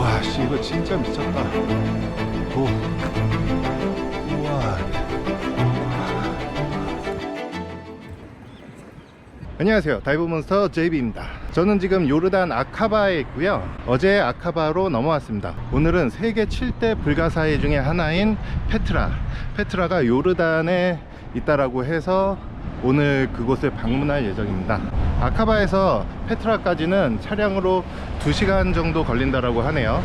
와, 씨, 이거 진짜 미쳤다. 오. 우와. 안녕하세요. 다이브 몬스터 JB입니다. 저는 지금 요르단 아카바에 있고요. 어제 아카바로 넘어왔습니다. 오늘은 세계 7대 불가사의 중에 하나인 페트라. 페트라가 요르단에 있다라고 해서 오늘 그곳을 방문할 예정입니다. 아카바에서 페트라까지는 차량으로 2시간 정도 걸린다라고 하네요.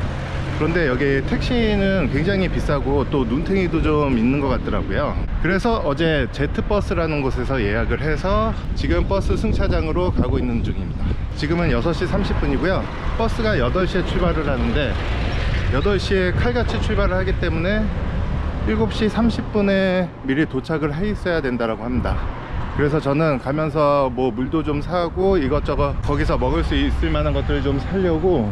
그런데 여기 택시는 굉장히 비싸고 또 눈탱이도 좀 있는 것 같더라고요. 그래서 어제 제트버스라는 곳에서 예약을 해서 지금 버스 승차장으로 가고 있는 중입니다. 지금은 6시 30분이고요. 버스가 8시에 출발을 하는데 8시에 칼같이 출발을 하기 때문에 7시 30분에 미리 도착을 해 있어야 된다고 합니다. 그래서 저는 가면서 뭐 물도 좀 사고 이것저것 거기서 먹을 수 있을 만한 것들을 좀 사려고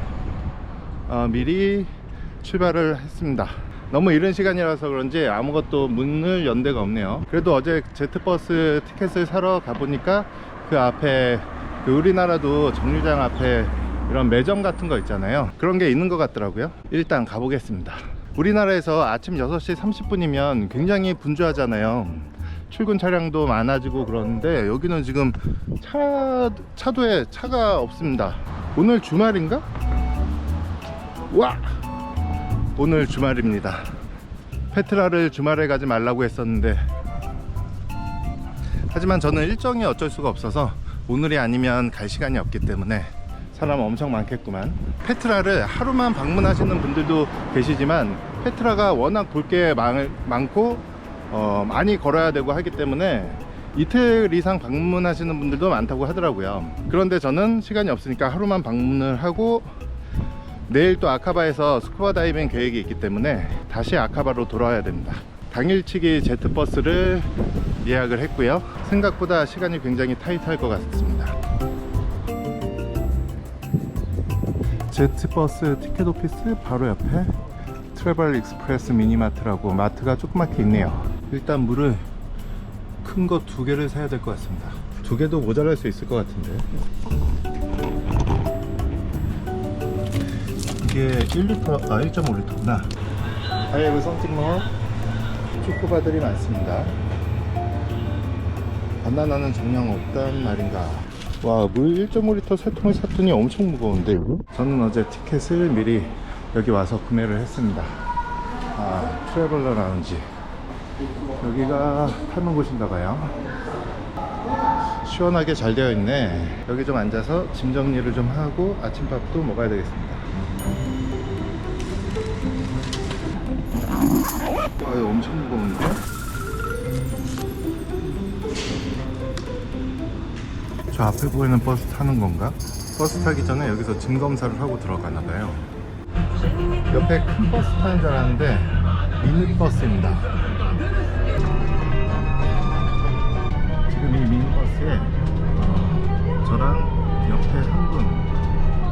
어, 미리 출발을 했습니다. 너무 이른 시간이라서 그런지 아무것도 문을 연 데가 없네요. 그래도 어제 제트버스 티켓을 사러 가보니까 그 앞에 그 우리나라도 정류장 앞에 이런 매점 같은 거 있잖아요. 그런 게 있는 것 같더라고요. 일단 가보겠습니다. 우리나라에서 아침 6시 30분이면 굉장히 분주하잖아요. 출근 차량도 많아지고 그러는데 여기는 지금 차, 차도에 차가 없습니다. 오늘 주말인가? 와! 오늘 주말입니다. 페트라를 주말에 가지 말라고 했었는데 하지만 저는 일정이 어쩔 수가 없어서 오늘이 아니면 갈 시간이 없기 때문에 사람 엄청 많겠구만. 페트라를 하루만 방문하시는 분들도 계시지만 페트라가 워낙 볼 게 많고 어, 많이 걸어야 되고 하기 때문에 이틀 이상 방문하시는 분들도 많다고 하더라고요. 그런데 저는 시간이 없으니까 하루만 방문을 하고 내일 또 아카바에서 스쿠버 다이빙 계획이 있기 때문에 다시 아카바로 돌아와야 됩니다. 당일치기 제트버스를 예약을 했고요. 생각보다 시간이 굉장히 타이트할 것 같습니다. 제트버스 티켓 오피스 바로 옆에 트래블 익스프레스 미니마트라고 마트가 조그맣게 있네요. 일단 물을 큰 거 두 개를 사야 될 것 같습니다. 두 개도 모자랄 수 있을 것 같은데. 이게 1리터, 아 1.5리터구나. 아이고 something 초코바들이 많습니다. 바나나는 정량 없단 말인가. 와, 물 1.5리터 세 통을 샀더니 엄청 무거운데, 이거? 저는 어제 티켓을 미리 여기 와서 구매를 했습니다. 아, 트래블러 라운지. 여기가 팔는 곳인가 봐요. 시원하게 잘 되어 있네. 여기 좀 앉아서 짐 정리를 좀 하고 아침밥도 먹어야 되겠습니다. 아유, 엄청 무거운데? 저 앞에 보이는 버스 타는 건가? 버스 타기 전에 여기서 짐 검사를 하고 들어가나 봐요. 옆에 큰 버스 타는 줄 알았는데 미니 버스입니다. 버스에 어, 저랑 옆에 한 분,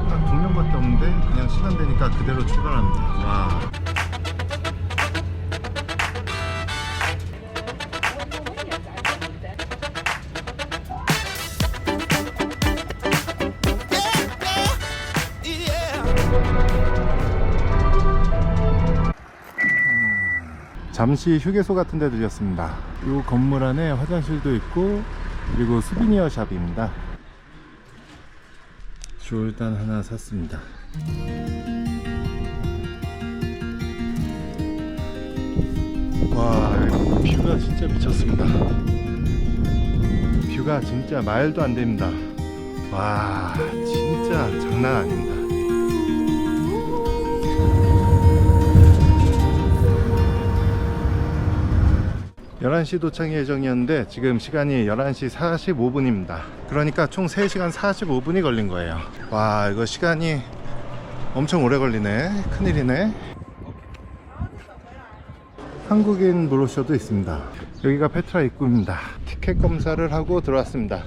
한두 명밖에 없는데 그냥 시간 되니까 그대로 출발합니다. 와. 잠시 휴게소 같은 데 들렸습니다. 이 건물 안에 화장실도 있고 그리고 수비니어 샵입니다. 졸단 하나 샀습니다. 와 뷰가 진짜 미쳤습니다. 뷰가 진짜 말도 안 됩니다. 와 진짜 장난 아닙니다. 11시 도착 예정이었는데 지금 시간이 11시 45분입니다. 그러니까 총 3시간 45분이 걸린 거예요. 와, 이거 시간이 엄청 오래 걸리네. 큰일이네. 한국인 브로셔도 있습니다. 여기가 페트라 입구입니다. 티켓 검사를 하고 들어왔습니다.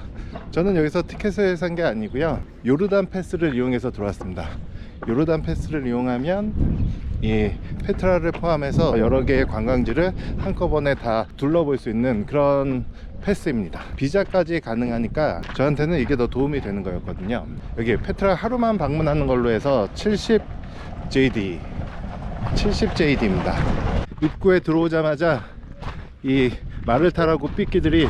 저는 여기서 티켓을 산 게 아니고요. 요르단 패스를 이용해서 들어왔습니다. 요르단 패스를 이용하면 이 페트라를 포함해서 여러 개의 관광지를 한꺼번에 다 둘러볼 수 있는 그런 패스입니다. 비자까지 가능하니까 저한테는 이게 더 도움이 되는 거였거든요. 여기 페트라 하루만 방문하는 걸로 해서 70 JD 70 JD입니다. 입구에 들어오자마자 이 말을 타라고 삐끼들이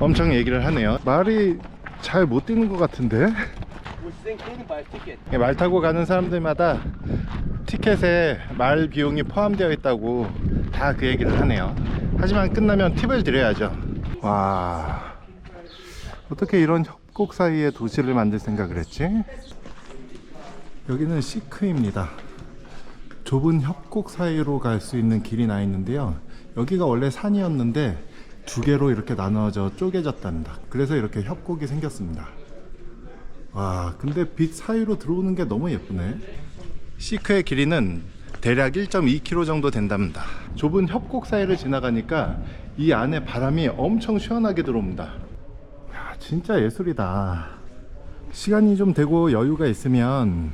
엄청 얘기를 하네요. 말이 잘 못 뛰는 것 같은데? 예, 말 타고 가는 사람들마다 티켓에 말 비용이 포함되어 있다고 다 그 얘기를 하네요. 하지만 끝나면 팁을 드려야죠. 와, 어떻게 이런 협곡 사이에 도시를 만들 생각을 했지? 여기는 시크입니다. 좁은 협곡 사이로 갈 수 있는 길이 나 있는데요. 여기가 원래 산이었는데 두 개로 이렇게 나눠져 쪼개졌답니다. 그래서 이렇게 협곡이 생겼습니다. 와, 근데 빛 사이로 들어오는 게 너무 예쁘네. 시크의 길이는 대략 1.2km 정도 된답니다. 좁은 협곡 사이를 지나가니까 이 안에 바람이 엄청 시원하게 들어옵니다. 야, 진짜 예술이다. 시간이 좀 되고 여유가 있으면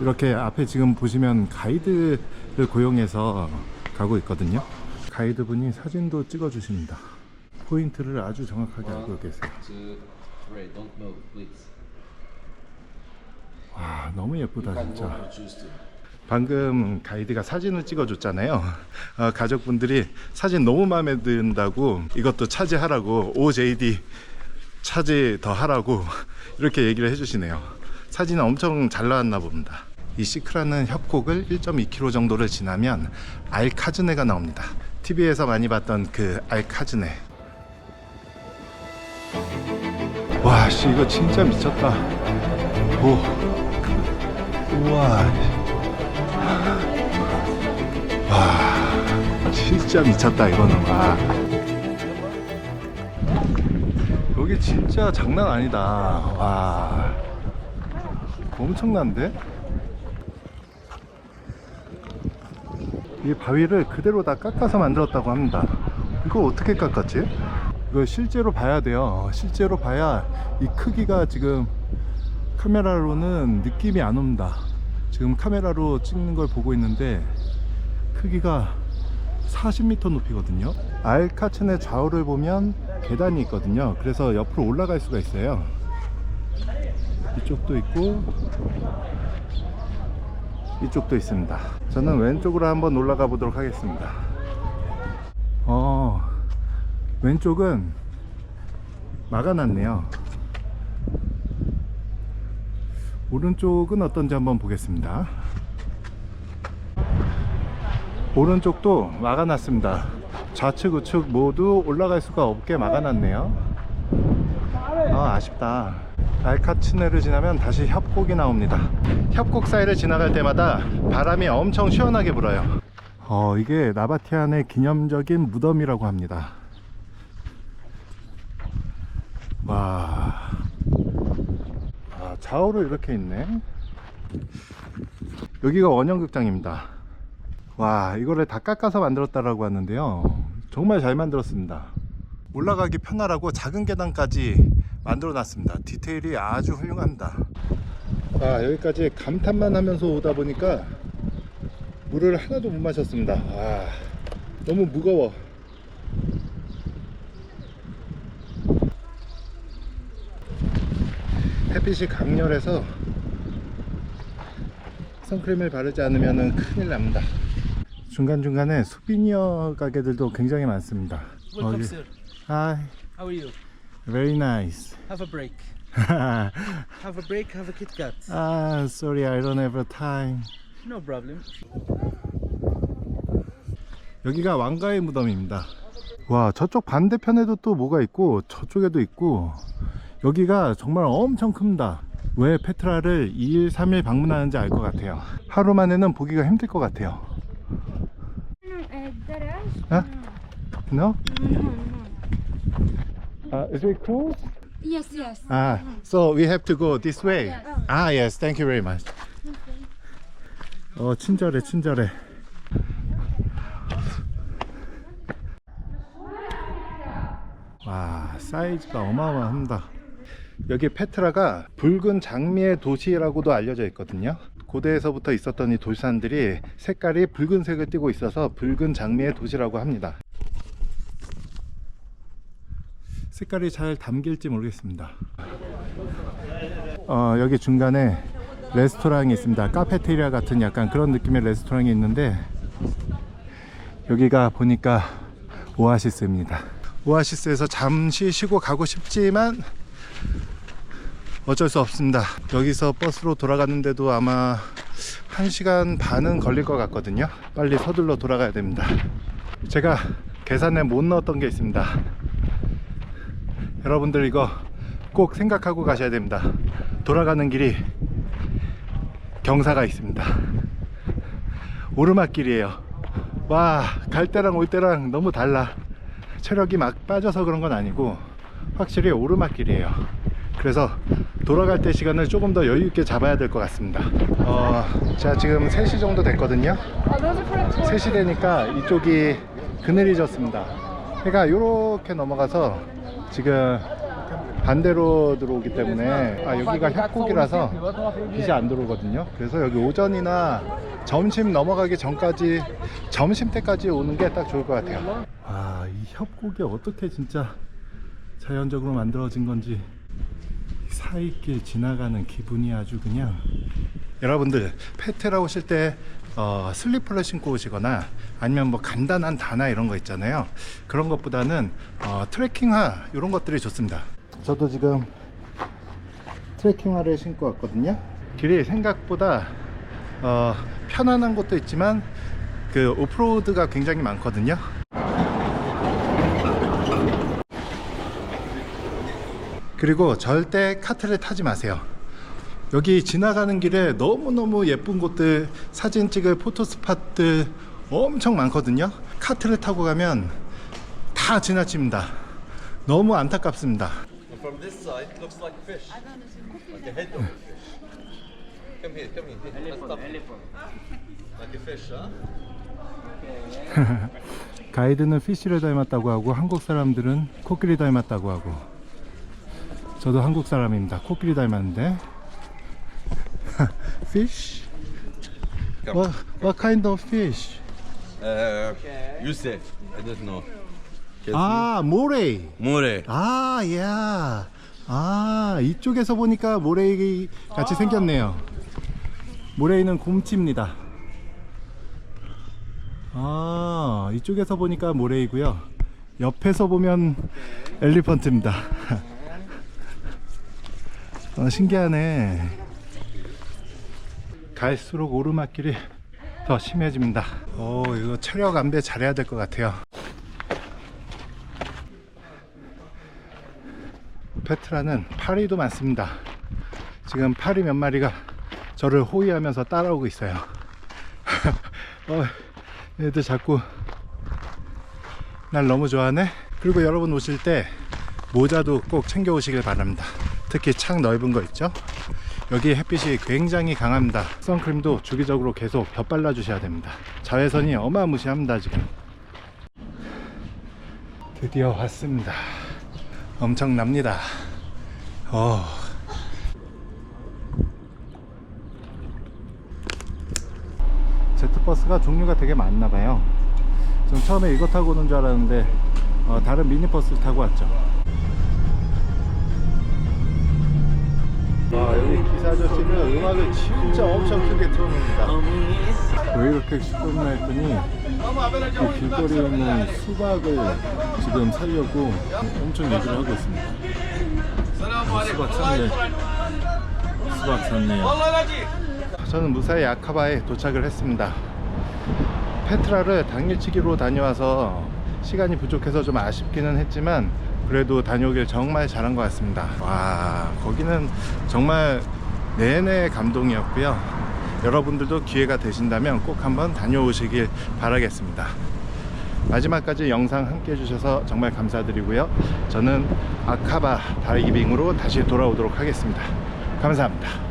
이렇게 앞에 지금 보시면 가이드를 고용해서 가고 있거든요. 가이드분이 사진도 찍어 주십니다. 포인트를 아주 정확하게 알고 계세요. 와, 너무 예쁘다 진짜. 방금 가이드가 사진을 찍어줬잖아요. 어, 가족분들이 사진 너무 마음에 든다고 이것도 차지하라고 OJD 차지 더 하라고 이렇게 얘기를 해주시네요. 사진은 엄청 잘 나왔나 봅니다. 이 시크라는 협곡을 1.2km 정도를 지나면 알카즈네가 나옵니다. TV에서 많이 봤던 그 알카즈네. 와, 씨 이거 진짜 미쳤다. 오, 우와. 와 진짜 미쳤다 이거는 와. 여기 진짜 장난 아니다. 와. 엄청난데? 이 바위를 그대로 다 깎아서 만들었다고 합니다. 이거 어떻게 깎았지? 이거 실제로 봐야 돼요. 실제로 봐야 이 크기가 지금 카메라로는 느낌이 안 옵니다 지금 카메라로 찍는 걸 보고 있는데 크기가 40m 높이거든요. 알카츠네 좌우를 보면 계단이 있거든요. 그래서 옆으로 올라갈 수가 있어요. 이쪽도 있고 이쪽도 있습니다. 저는 왼쪽으로 한번 올라가 보도록 하겠습니다. 어, 왼쪽은 막아놨네요. 오른쪽은 어떤지 한번 보겠습니다. 오른쪽도 막아놨습니다. 좌측 우측 모두 올라갈 수가 없게 막아놨네요. 아 아쉽다. 알카츠네를 지나면 다시 협곡이 나옵니다. 협곡 사이를 지나갈 때마다 바람이 엄청 시원하게 불어요. 어 이게 나바티안의 기념적인 무덤이라고 합니다. 와. 아, 좌우로 이렇게 있네. 여기가 원형극장입니다. 와, 이거를 다 깎아서 만들었다라고 하는데요. 정말 잘 만들었습니다. 올라가기 편하라고 작은 계단까지 만들어 놨습니다. 디테일이 아주 훌륭합니다. 아, 여기까지 감탄만 하면서 오다 보니까 물을 하나도 못 마셨습니다. 와, 너무 무거워. 햇빛이 강렬해서 선크림을 바르지 않으면 큰일 납니다. 중간중간에 수비니어 가게들도 굉장히 많습니다. Welcome, 어, 예. sir. Hi, How are you? very nice. Have a break. ah, Have a break. Have a Kit Kat. sorry, I don't have a time. No problem. 여기가 왕가의 무덤입니다. 와, 저쪽 반대편에도 또 뭐가 있고, 저쪽에도 있고, 여기가 정말 엄청 큽니다. 왜 페트라를 2일, 3일 방문하는지 알 것 같아요. 하루 만에는 보기가 힘들 것 같아요. Eh? Huh? No? Uh, is it cool? Yes, yes. Ah, so we have to go this way. Ah, yes, thank you very much. 어, 친절해, 친절해. 와, 사이즈가 어마어마합니다. 여기 페트라가 붉은 장미의 도시라고도 알려져 있거든요. 고대에서부터 있었던 이 돌산들이 색깔이 붉은색을 띠고 있어서 붉은 장미의 도시라고 합니다. 색깔이 잘 담길지 모르겠습니다. 어, 여기 중간에 레스토랑이 있습니다. 카페테리아 같은 약간 그런 느낌의 레스토랑이 있는데 여기가 보니까 오아시스입니다. 오아시스에서 잠시 쉬고 가고 싶지만 어쩔 수 없습니다. 여기서 버스로 돌아가는데도 아마 1시간 반은 걸릴 것 같거든요. 빨리 서둘러 돌아가야 됩니다. 제가 계산에 못 넣었던 게 있습니다. 여러분들 이거 꼭 생각하고 가셔야 됩니다. 돌아가는 길이 경사가 있습니다. 오르막길이에요. 와, 갈 때랑 올 때랑 너무 달라. 체력이 막 빠져서 그런 건 아니고 확실히 오르막길이에요. 그래서 돌아갈 때 시간을 조금 더 여유 있게 잡아야 될 것 같습니다. 어, 제가 지금 3시 정도 됐거든요. 3시 되니까 이쪽이 그늘이 졌습니다. 해가 이렇게 넘어가서 지금 반대로 들어오기 때문에 아, 여기가 협곡이라서 빛이 안 들어오거든요. 그래서 여기 오전이나 점심 넘어가기 전까지 점심 때까지 오는 게 딱 좋을 것 같아요. 아, 이 협곡이 어떻게 진짜 자연적으로 만들어진 건지 사이길 지나가는 기분이 아주 그냥. 여러분들 페테라 오실 때 어, 슬리퍼를 신고 오시거나 아니면 뭐 간단한 다나 이런 거 있잖아요. 그런 것보다는 어, 트레킹화 이런 것들이 좋습니다. 저도 지금 트레킹화를 신고 왔거든요. 길이 생각보다 어, 편안한 곳도 있지만 그 오프로드가 굉장히 많거든요 그리고 절대 카트를 타지 마세요. 여기 지나가는 길에 너무너무 예쁜 곳들, 사진 찍을 포토 스팟들 엄청 많거든요. 카트를 타고 가면 다 지나칩니다. 너무 안타깝습니다. 가이드는 피쉬를 닮았다고 하고 한국 사람들은 코끼리 닮았다고 하고 저도 한국 사람입니다. 코끼리 닮았는데. fish? What, what kind of fish? Uh, Yusuf, I don't know. 아, 모레이. More. 아, 야. 아, 이쪽에서 보니까 모레이 같이 생겼네요. 모레이는 곰치입니다. 아, 이쪽에서 보니까 모레이고요. 옆에서 보면 엘리펀트입니다. 어, 신기하네. 갈수록 오르막길이 더 심해집니다. 오, 이거 체력 안배 잘해야 될 것 같아요. 페트라는 파리도 많습니다. 지금 파리 몇 마리가 저를 호위하면서 따라오고 있어요. 어, 얘들 자꾸 날 너무 좋아하네. 그리고 여러분 오실 때 모자도 꼭 챙겨 오시길 바랍니다. 특히 창 넓은 거 있죠? 여기 햇빛이 굉장히 강합니다. 선크림도 주기적으로 계속 덧발라 주셔야 됩니다. 자외선이 어마무시합니다, 지금. 드디어 왔습니다. 엄청납니다. 어. 제트버스가 종류가 되게 많나 봐요. 전 처음에 이거 타고 오는 줄 알았는데 어, 다른 미니버스를 타고 왔죠. 음악을 진짜 엄청 크게 틀어놓습니다. 왜 이렇게 시끄럽나 했더니 이 길거리에 있는 수박을 지금 살려고 엄청 얘기를 하고 있습니다. 수박 샀네. 수박 샀네요. 저는 무사히 아카바에 도착을 했습니다. 페트라를 당일치기로 다녀와서 시간이 부족해서 좀 아쉽기는 했지만 그래도 다녀오길 정말 잘한 것 같습니다. 와, 거기는 정말 내내 감동이었고요. 여러분들도 기회가 되신다면 꼭 한번 다녀오시길 바라겠습니다. 마지막까지 영상 함께 해주셔서 정말 감사드리고요. 저는 아카바 다이빙으로 다시 돌아오도록 하겠습니다. 감사합니다.